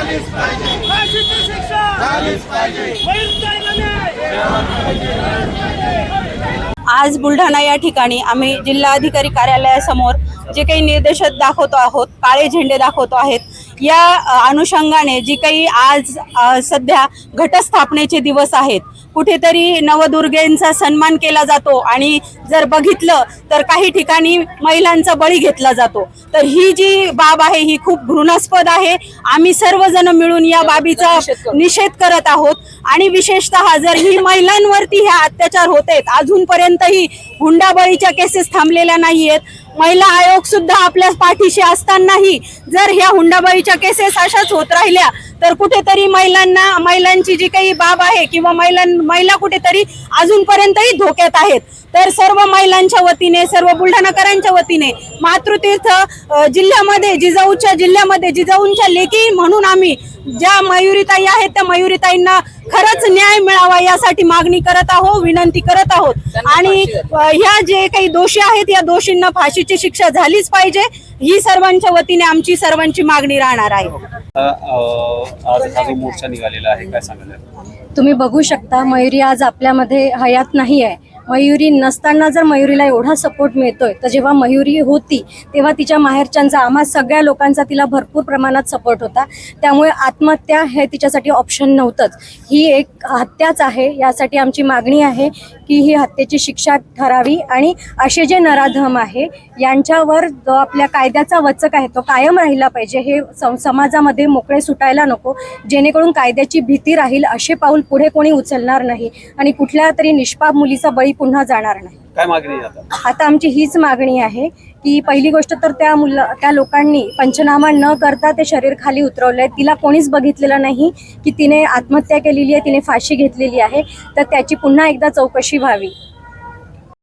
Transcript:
फाशीची शिक्षा वैरताईला न्याय आज बुलढाणा या ठिकाणी आम्ही जिल्हाधिकारी कार्यालयासमोर जे काही निर्देश दाखवतो आहोत काळे झेंडे दाखवतो आहेत या अनुषंगाने जी काही आज सध्या घटस्थापनेचे दिवस आहेत कुठेतरी नवदुर्गेंचा सन्मान केला जातो आणि जर बघितलं तर काही ठिकाणी महिलांचा बळी घेतला जातो. तर ही जी बाब आहे ही खूप घृणास्पद आहे. आम्ही सर्वजण मिळून या बाबीचा निषेध करत आहोत. आणि विशेषतः जर ही महिलांवरती ह्या अत्याचार होत आहेत अजूनपर्यंतही हुंडाबळीच्या केसेस थांबलेल्या नाही आहेत महिला आयोग सुद्धा आपल्या पाठीशी असतानाही जर ह्या हुंडाबाईच्या केसेस अशाच होत राहिल्या तर कुठेतरी महिलांना महिलांची जी काही बाब आहे किंवा महिलां महिला कुठेतरी अजूनपर्यंतही धोक्यात आहेत. तर सर्व महिलांच्या वतीने सर्व बुलढाणाकरांच्या वतीने मातृतीर्थ जिल्ह्यामध्ये जिजाऊच्या जिल्ह्यामध्ये जिजाऊंच्या लेखी म्हणून आम्ही ज्या मयुरीताई आहेत त्या मयुरीताईंना खरंच न्याय मिळावा यासाठी मागणी करत आहोत विनंती करत आहोत. आणि ह्या जे काही दोषी आहेत या दोषींना फाशीची शिक्षा झालीच पाहिजे. ही सर्वांच्या वतीने आमची सर्वांची मागणी राहणार आहे. हा मोर्चा निघालेला आहे काय सांगायला तुम्ही बघू शकता मयुरी आज आपल्यामध्ये हयात नाही आहे मयुरी नसताना जर मयुरीला एवढा सपोर्ट मिळतोय तर जेव्हा मयुरी होती तेव्हा तिच्या माहेरच्यांचा आम्हा सगळ्या लोकांचा तिला भरपूर प्रमाणात सपोर्ट होता. त्यामुळे आत्महत्या हे तिच्यासाठी ऑप्शन नव्हतंच. ही एक हत्याच आहे यासाठी आमची मागणी आहे की ही हत्येची शिक्षा ठरावी आणि असे जे नराधम आहे यांच्यावर जो आपल्या कायद्याचा वचक आहे तो कायम राहिला पाहिजे. हे समाजामध्ये मोकळे सुटायला नको जेणेकरून कायद्याची भीती राहील असे पाऊल पुढे कोणी उचलणार नाही. आणि कुठल्या तरी निष्पाप मुलीचा बळी पुन्हा जाणार नाही. काय मागणी आहे आता? आता आमची हीच मागणी आहे की पहिली गोष्ट तर त्या मुला त्या लोकांनी पंचनामा न करता ते शरीर खाली उतरवलंय. तिला कोणीच बघितलेलं नाही की तिने आत्महत्या केलेली आहे तिने फाशी घेतलेली आहे. तर त्याची पुन्हा एकदा चौकशी व्हावी.